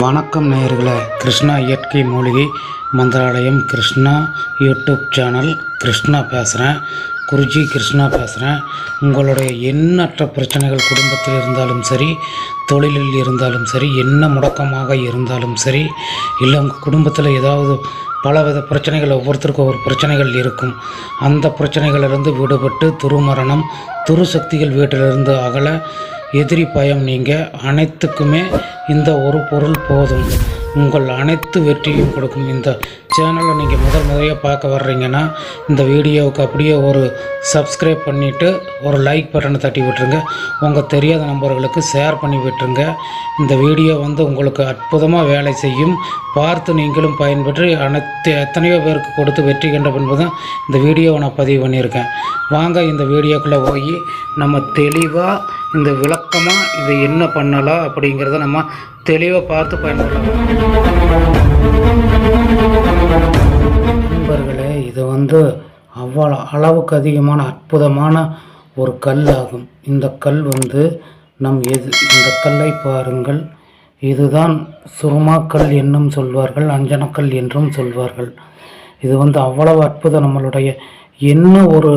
வணக்கம் நேயர்களே கிருஷ்ணா இயற்கை மூலிகை மந்திராலயம் கிருஷ்ணா யூடியூப் சேனல் கிருஷ்ணா பேசுகிறேன் குருஜி கிருஷ்ணா பேசுகிறேன் உங்களுடைய எண்ணற்ற பிரச்சனைகள் குடும்பத்தில் இருந்தாலும் சரி தொழிலில் இருந்தாலும் சரி என்ன முடக்கமாக இருந்தாலும் சரி இல்லை உங்கள் குடும்பத்தில் ஏதாவது பலவித பிரச்சனைகள் ஒவ்வொருத்தருக்கும் ஒவ்வொரு பிரச்சனைகள் இருக்கும். அந்த பிரச்சனைகளிலிருந்து விடுபட்டு துருமரணம் துரு சக்திகள் வீட்டிலிருந்து அகல எதிரி பயம் நீங்க அனைத்துக்குமே இந்த ஒரு பொருள் போதும். உங்கள் அனைத்து வெற்றியும் கொடுக்கும். இந்த சேனலை நீங்கள் முதல் முறையாக பார்க்க வர்றீங்கன்னா இந்த வீடியோவுக்கு அப்படியே ஒரு சப்ஸ்கிரைப் பண்ணிவிட்டு ஒரு லைக் பட்டனை தட்டி விட்டுருங்க. உங்கள் தெரியாத நம்பர்களுக்கு ஷேர் பண்ணி விட்டுருங்க. இந்த வீடியோ வந்து உங்களுக்கு அற்புதமாக வேலை செய்யும். பார்த்து நீங்களும் பயன்பெற்று அனைத்து எத்தனையோ பேருக்கு கொடுத்து வெற்றி கண்ட பின்பு தான் இந்த வீடியோவை நான் பதிவு பண்ணியிருக்கேன். வாங்க இந்த வீடியோக்குள்ளே போய் நம்ம தெளிவாக இந்த விளக்கமாக இது என்ன பண்ணலாம் அப்படிங்கிறத நம்ம தெளிவாக பார்த்து பயன்படலாம் நண்பர்களே இது வந்து அவ்வளோ அளவுக்கு அதிகமான அற்புதமான ஒரு கல் ஆகும். இந்த கல் வந்து நம் எது இந்த கல்லை பாருங்கள். இதுதான் சுருமாக்கல் என்னும் சொல்வார்கள் அஞ்சனக்கல் என்றும் சொல்வார்கள். இது வந்து அவ்வளவு அற்புதம் நம்மளுடைய என்ன ஒரு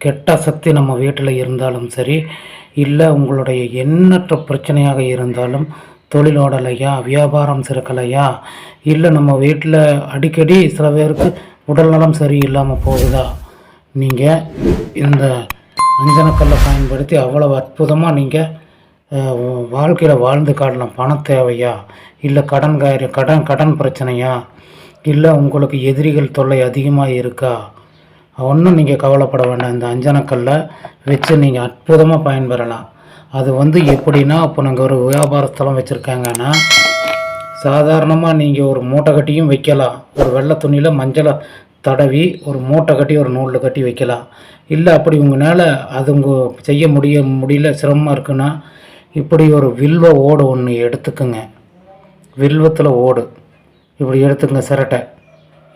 கெட்ட சக்தி நம்ம வீட்டில் இருந்தாலும் சரி இல்லை உங்களுடைய எண்ணற்ற பிரச்சனையாக இருந்தாலும் தொழிலோடலையா வியாபாரம் சிறக்கலையா இல்லை நம்ம வீட்டில் அடிக்கடி சில பேருக்கு உடல்நலம் சரியில்லாமல் போகுதா? நீங்கள் இந்த அஞ்சனக்கல்லை பயன்படுத்தி அவ்வளோ அற்புதமாக நீங்கள் வாழ்க்கையில் வாழ்ந்து காட்டலாம். பணம் தேவையா? இல்லை கடன் காரிய கடன் கடன் பிரச்சனையா? இல்லை உங்களுக்கு எதிரிகள் தொல்லை அதிகமாக இருக்கா? ஒன்றும் நீங்கள் கவலைப்பட வேண்டாம். இந்த அஞ்சனக்கல்லை வச்சு நீங்கள் அற்புதமாக பயன்பெறலாம். அது வந்து எப்படின்னா இப்போ நாங்கள் ஒரு வியாபார ஸ்தலம் வச்சுருக்காங்கன்னா சாதாரணமாக நீங்கள் ஒரு மூட்டை கட்டியும் வைக்கலாம். ஒரு வெள்ளை துணியில் மஞ்சளை தடவி ஒரு மூட்டை கட்டி ஒரு நூலில் கட்டி வைக்கலாம். இல்லை அப்படி உங்களால் அது உங்கள் செய்ய முடிய முடியல சிரமமாக இருக்குன்னா இப்படி ஒரு வில்வ ஓடு ஒன்று எடுத்துக்குங்க. வில்வத்தில் ஓடு. இப்படி எடுத்துக்கங்க சிரட்டை.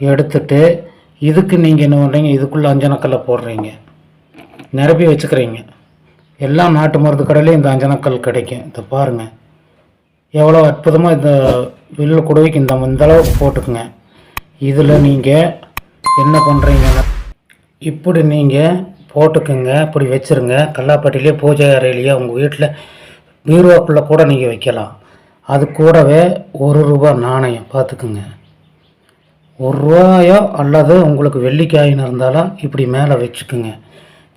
எடுத்துட்டு இதுக்கு நீங்கள் என்ன பண்ணுறீங்க இதுக்குள்ளே அஞ்சனக்கல்லை போடுறீங்க. நிரப்பி வச்சுக்கிறீங்க. எல்லா நாட்டு மருந்து கடையிலையும் இந்த அஞ்சனக்கல் கிடைக்கும். இதை பாருங்கள் எவ்வளோ அற்புதமாக இந்த வில்லு குடவைக்கு இந்த இந்த அளவுக்கு போட்டுக்குங்க. இதில் நீங்கள் என்ன பண்ணுறீங்கன்னா இப்படி நீங்கள் போட்டுக்குங்க. இப்படி வச்சுருங்க. கல்லாப்பட்டிலேயே பூஜை அறையிலேயே உங்கள் வீட்டில் பீரோக்குள்ளே கூட நீங்கள் வைக்கலாம். அது கூடவே ஒரு ரூபா நாணயம். பார்த்துக்குங்க. ஒரு ரூபாயோ அல்லது உங்களுக்கு வெள்ளிக்காயின் இருந்தாலும் இப்படி மேலே வச்சுக்குங்க.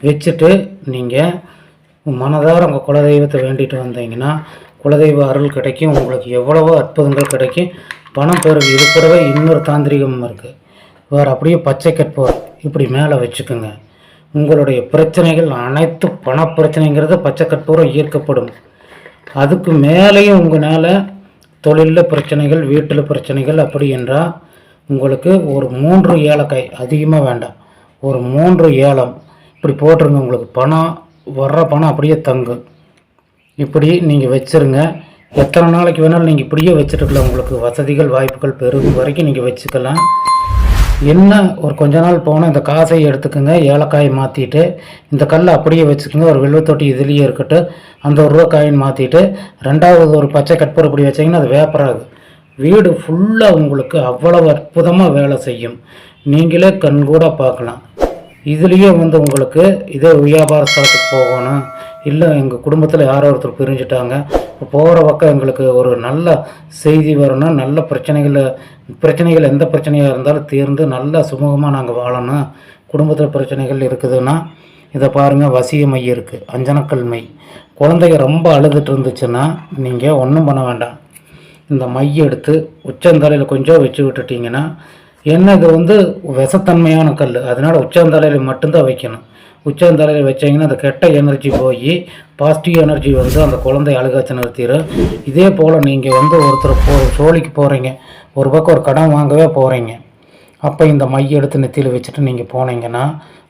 வச்சுட்டு நீங்கள் மனதார உங்கள் குலதெய்வத்தை வேண்டிட்டு வந்தீங்கன்னா குலதெய்வ அருள் கிடைக்கும் உங்களுக்கு எவ்வளவோ அற்புதங்கள் கிடைக்கும் பணம் பெருகு இது கூடவே இன்னொரு தாந்திரிகம் இருக்குது வேறு அப்படியே பச்சை கற்போர் இப்படி மேலே வச்சுக்கோங்க. உங்களுடைய பிரச்சனைகள் அனைத்து பண பிரச்சனைங்கிறது பச்சை கற்பூரம் ஈர்க்கப்படும். அதுக்கு மேலேயும் உங்களால் தொழிலில் பிரச்சனைகள் வீட்டில் பிரச்சனைகள் அப்படி என்றால் உங்களுக்கு ஒரு மூன்று ஏலக்காய் அதிகமாக வேண்டாம். ஒரு மூன்று ஏலம். இப்படி போட்டுருங்க உங்களுக்கு பணம் வர்ற பணம் அப்படியே தங்கும். இப்படி நீங்கள் வச்சுருங்க. எத்தனை நாளைக்கு வேணாலும் நீங்கள் இப்படியே வச்சுட்டுக்கலாம் உங்களுக்கு வசதிகள் வாய்ப்புகள் பெருகும் வரைக்கும் நீங்கள் வச்சுக்கலாம். என்ன ஒரு கொஞ்ச நாள் போனால் இந்த காசை எடுத்துக்கோங்க ஏலக்காயை மாற்றிட்டு இந்த கல்லை அப்படியே வச்சுக்கோங்க. ஒரு வெள்ளுத்தொட்டி இதுலேயே இருக்கட்டும். அந்த ஒரு ரூபா காயின் மாற்றிட்டு ரெண்டாவது ஒரு பச்சை கற்பூரை இப்படி வச்சிங்கன்னா அது வேப்பராகுது வீடு ஃபுல்லாக உங்களுக்கு அவ்வளவு அற்புதமாக வேலை செய்யும். நீங்களே கண்கூட பார்க்கலாம். இதுலேயே வந்து உங்களுக்கு இதே வியாபார ஸ்தலத்துக்கு போகணும். இல்லை எங்கள் குடும்பத்தில் யாரோ ஒருத்தர் பிரிஞ்சுட்டாங்க. போகிற பக்கம் எங்களுக்கு ஒரு நல்ல செய்தி வரணும். நல்ல பிரச்சனைகள் பிரச்சனைகள் எந்த பிரச்சனையாக இருந்தாலும் தீர்ந்து நல்ல சுமூகமாக நாங்கள் வாழணும். குடும்பத்தில் பிரச்சனைகள் இருக்குதுன்னா இதை பாருங்கள் வசிய மை இருக்குது அஞ்சனக்கல் மை. குழந்தைங்க ரொம்ப அழுதுட்டு இருந்துச்சுன்னா நீங்கள் ஒன்றும் பண்ண வேண்டாம். இந்த மை எடுத்து உச்சந்தலையில் கொஞ்சம் வச்சு விட்டுட்டிங்கன்னா என்ன இது வந்து விஷத்தன்மையான கல் அதனால் உச்சந்தலையில் மட்டும்தான் வைக்கணும். உச்சந்தலையில் வச்சிங்கன்னா அந்த கெட்ட எனர்ஜி போய் பாசிட்டிவ் எனர்ஜி வந்து அந்த குழந்தை அழுகாச்சு நிறுத்திடும் இதே போல் நீங்கள் வந்து ஒருத்தர் போ சோழிக்கு போகிறீங்க ஒரு பக்கம் ஒரு கடன் வாங்கவே போகிறீங்க அப்போ இந்த மை எடுத்து நெத்தியில் வச்சுட்டு நீங்கள் போனீங்கன்னா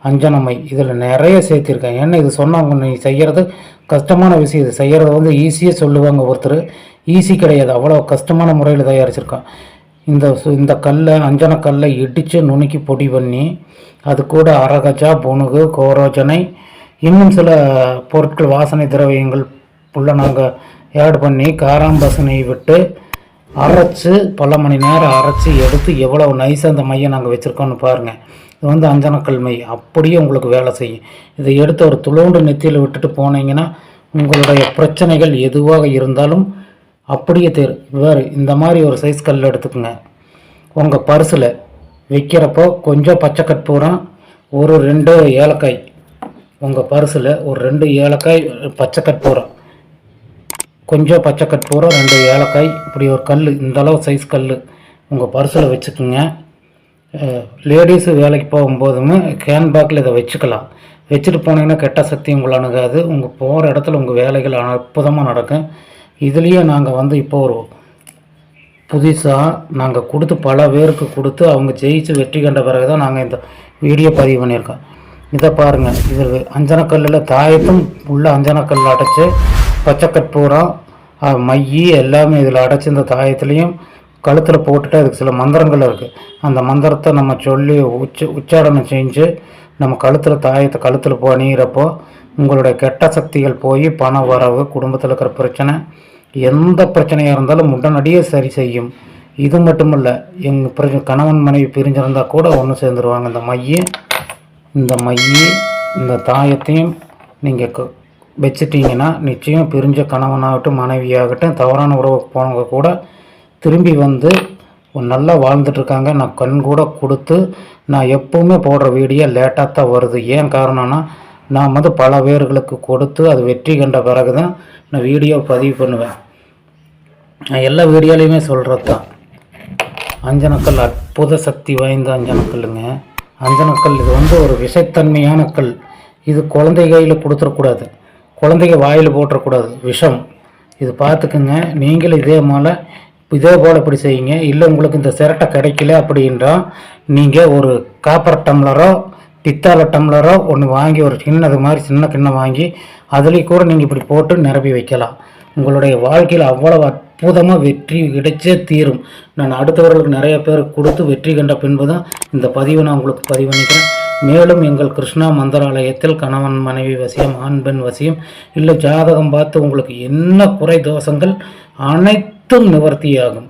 அஞ்சனை மை இதில் நிறைய சேர்த்திருக்கேன். ஏன்னா இது சொன்னவங்க நீ செய்கிறது கஷ்டமான விஷயம் இது செய்கிறத வந்து ஈஸியாக சொல்லுவாங்க ஒருத்தர். ஈஸி கிடையாது அவ்வளோ கஷ்டமான முறையில் தயாரிச்சிருக்கான். இந்த சு- இந்த கல்லை அஞ்சன கல்லை இடித்து நுணுக்கி பொடி பண்ணி அது கூட அரகஜா புனுகு கோரோஜனை இன்னும் சில பொருட்கள் வாசனை திரவியங்கள் உள்ள நாங்கள் ஆட் பண்ணி காராம்பசனை விட்டு அரைச்சு பல மணி நேரம் அரைச்சி எடுத்து எவ்வளவு நைஸாக அந்த மையம் நாங்கள் வச்சுருக்கோன்னு பாருங்கள் இது வந்து அஞ்சனக்கல்மை அப்படியே உங்களுக்கு வேலை செய்யும். இதை எடுத்து ஒரு துளோண்டு நெத்தியில் விட்டுட்டு போனீங்கன்னா உங்களுடைய பிரச்சனைகள் எதுவாக இருந்தாலும் அப்படியே தேர் வேறு இந்த மாதிரி ஒரு சைஸ் கல் எடுத்துக்கோங்க. உங்கள் பர்சில் வைக்கிறப்போ கொஞ்சம் பச்சை கற்பூரம் ஒரு ரெண்டு ஏலக்காய். உங்கள் பர்சில் ஒரு ரெண்டு ஏலக்காய் பச்சை கற்பூரம் கொஞ்சம் பச்சை கற்பூரம் ரெண்டு ஏலக்காய். இப்படி ஒரு கல் இந்தளவு சைஸ் கல் உங்கள் பர்சில் வச்சுக்கோங்க. லேடிஸு வேலைக்கு போகும்போதுமே ஹேண்ட்பேக்கில் இதை வச்சுக்கலாம். வச்சுட்டு போனீங்கன்னா கெட்ட சக்தி உங்களை அணுகாது. உங்கள் போகிற இடத்துல உங்கள் வேலைகள் அற்புதமாக நடக்கும். இதுலேயே நாங்கள் வந்து இப்போ ஒரு புதுசாக நாங்கள் கொடுத்து பல பேருக்கு கொடுத்து அவங்க ஜெயிச்சு வெற்றி கண்ட பிறகு தான் நாங்கள் இந்த வீடியோ பதிவு பண்ணியிருக்கோம். இதை பாருங்கள் இது அஞ்சனக்கல்லில் தாயத்தும் உள்ள அஞ்சனக்கல் அடைச்சி பச்சைக்கற்பூரம் மையி எல்லாமே இதில் அடைச்சி இந்த தாயத்துலேயும் கழுத்தில் போட்டுட்டு அதுக்கு சில மந்திரங்கள் இருக்குது அந்த மந்திரத்தை நம்ம சொல்லி உச்ச உச்சாரணம் செஞ்சு நம்ம கழுத்தில் தாயத்தை கழுத்தில் பணிகிறப்போ உங்களுடைய கெட்ட சக்திகள் போய் பண வரவு குடும்பத்தில் இருக்கிற பிரச்சனை எந்த பிரச்சனையாக இருந்தாலும் உடனடியே சரி செய்யும். இது மட்டுமல்ல எங்கள் பிர கணவன் மனைவி பிரிஞ்சிருந்தால் கூட ஒன்று சேர்ந்துருவாங்க. இந்த மைய இந்த மைய இந்த தாயத்தையும் நீங்கள் வச்சுட்டிங்கன்னா நிச்சயம் பிரிஞ்ச கணவனாகட்டும் மனைவியாகட்டும் தவறான உறவுக்கு போனவங்க கூட திரும்பி வந்து நல்லா வாழ்ந்துட்டுருக்காங்க. நான் கண் கூட கொடுத்து நான் எப்போவுமே போடுற வீடியோ லேட்டாக தான் வருது. ஏன் காரணம்னா நான் வந்து பல பேர்களுக்கு கொடுத்து அது வெற்றி கண்ட பிறகு தான் நான் வீடியோ பதிவு பண்ணுவேன். நான் எல்லா வீடியோலையுமே சொல்கிறது தான். அஞ்சனக்கல் அற்புத சக்தி வாய்ந்த அஞ்சனக்கல்லுங்க அஞ்சனக்கல் இது வந்து ஒரு விஷத்தன்மையான கல் இது குழந்தை கையில் கொடுத்துடக்கூடாது குழந்தைங்க வாயில் போட்டுறக்கூடாது. விஷம். இது பார்த்துக்குங்க. நீங்களும் இதே போல் இதே போல் இப்படி செய்யுங்க. இல்லை உங்களுக்கு இந்த சிரட்டை கிடைக்கல அப்படின்றா நீங்கள் ஒரு காப்பர் டம்ளரோ பித்தால டம்ளரோ ஒன்று வாங்கி ஒரு சின்னது மாதிரி சின்ன கிண்ணம் வாங்கி அதுலேயும் கூட நீங்கள் இப்படி போட்டு நிரப்பி வைக்கலாம். உங்களுடைய வாழ்க்கையில் அவ்வளவு அற்புதமாக வெற்றி கிடைச்சே தீரும். நான் அடுத்தவர்களுக்கு நிறைய பேருக்கு கொடுத்து வெற்றி கண்ட பின்பு தான் இந்த பதிவை நான் உங்களுக்கு பதிவு பண்ணிக்கிறேன். மேலும் எங்கள் கிருஷ்ணா மந்திராலயத்தில் கணவன் மனைவி வசியம் ஆண் பெண் வசியம் இல்லை ஜாதகம் பார்த்து உங்களுக்கு என்ன குறை தோஷங்கள் அனைத்தும் நிவர்த்தியாகும்.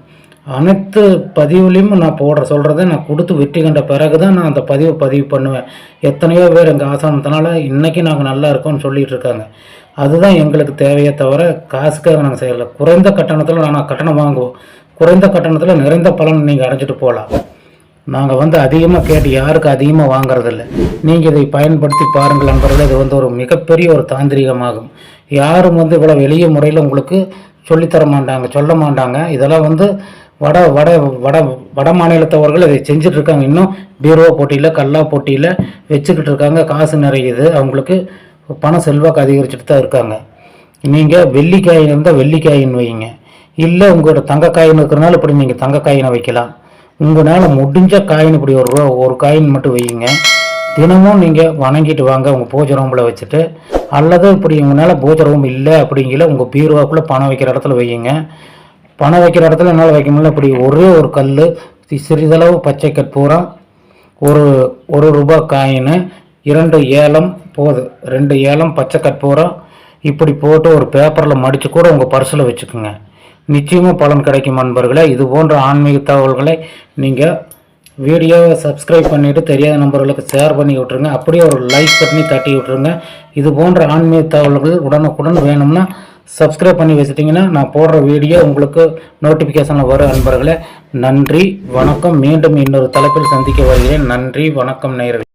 அனைத்து பதிவுலையும் நான் போடுற சொல்கிறத நான் கொடுத்து வெற்றி கண்ட பிறகு தான் நான் அந்த பதிவை பதிவு பண்ணுவேன். எத்தனையோ பேர் எங்கள் ஆசானத்தினால இன்றைக்கி நாங்கள் நல்லா இருக்கோம்னு சொல்லிகிட்டு இருக்காங்க. அதுதான் எங்களுக்கு தேவையே தவிர காசுக்காக நாங்கள் செய்யலை. குறைந்த கட்டணத்தில் நான் கட்டணம் வாங்குவோம். குறைந்த கட்டணத்தில் நிறைந்த பலன் நீங்கள் அடைஞ்சிட்டு போகலாம் நாங்கள் வந்து அதிகமாக கேட்டு யாருக்கு அதிகமாக வாங்குறதில்ல. நீங்கள் இதை பயன்படுத்தி பாருங்கள் நண்பர்களே இது வந்து ஒரு மிகப்பெரிய ஒரு தாந்திரிகமாகும். யாரும் வந்து இவ்வளோ எளிய முறையில் உங்களுக்கு சொல்லித்தர மாட்டாங்க சொல்ல மாட்டாங்க இதெல்லாம் வந்து வட வட வட வட மாநிலத்தவர்கள் இதை செஞ்சிட்ருக்காங்க. இன்னும் பீரோ போட்டியில் கல்லா போட்டியில் வச்சுக்கிட்டு இருக்காங்க காசு நிறையுது. அவங்களுக்கு பண செல்வாக்கு அதிகரிச்சுட்டு தான் இருக்காங்க. நீங்கள் வெள்ளிக்காயின் இருந்தால் வெள்ளிக்காயின் வைங்க. இல்லை உங்களோட தங்க காயின் இருக்கிறனால இப்படி நீங்கள் தங்க காயினை வைக்கலாம். உங்களால் முடிஞ்ச காயின் இப்படி ஒரு ஒரு காயின் மட்டும் வையுங்க. தினமும் நீங்கள் வணங்கிட்டு வாங்க. உங்கள் பூஜை ரூமில் வச்சுட்டு அல்லது இப்படி உங்களால் பூஜை இல்லை அப்படிங்கிற உங்கள் பீரோவுக்குள்ளே பணம் வைக்கிற இடத்துல வையுங்க. பணம் வைக்கிற இடத்துல என்னால் வைக்க முடியல. இப்படி ஒரே ஒரு கல் சிறிதளவு பச்சை கற்பூரம் ஒரு ஒரு ரூபாய் காயின் இரண்டு ஏலம் போது ரெண்டு ஏலம் பச்சை கற்பூரம் இப்படி போட்டு ஒரு பேப்பரில் மடித்து கூட உங்கள் பர்சில் வச்சுக்கோங்க. நிச்சயமாக பலன் கிடைக்கும் நண்பர்களே இது போன்ற ஆன்மீக தகவல்களை நீங்கள் வீடியோவை சப்ஸ்கிரைப் பண்ணிவிட்டு தெரியாத நம்பர்களுக்கு ஷேர் பண்ணி விட்ருங்க அப்படியே ஒரு லைக் பண்ணி தட்டி விட்ருங்க இது போன்ற ஆன்மீக தகவல்கள் உடனுக்குடன் வேணும்னா சப்ஸ்கிரைப் பண்ணி வச்சிட்டிங்கன்னா நான் போடுற வீடியோ உங்களுக்கு நோட்டிஃபிகேஷனில் வரும் அன்பர்களே. நன்றி வணக்கம். மீண்டும் இன்னொரு தலைப்பில் சந்திக்க வருகிறேன். நன்றி வணக்கம் நேயர்களே.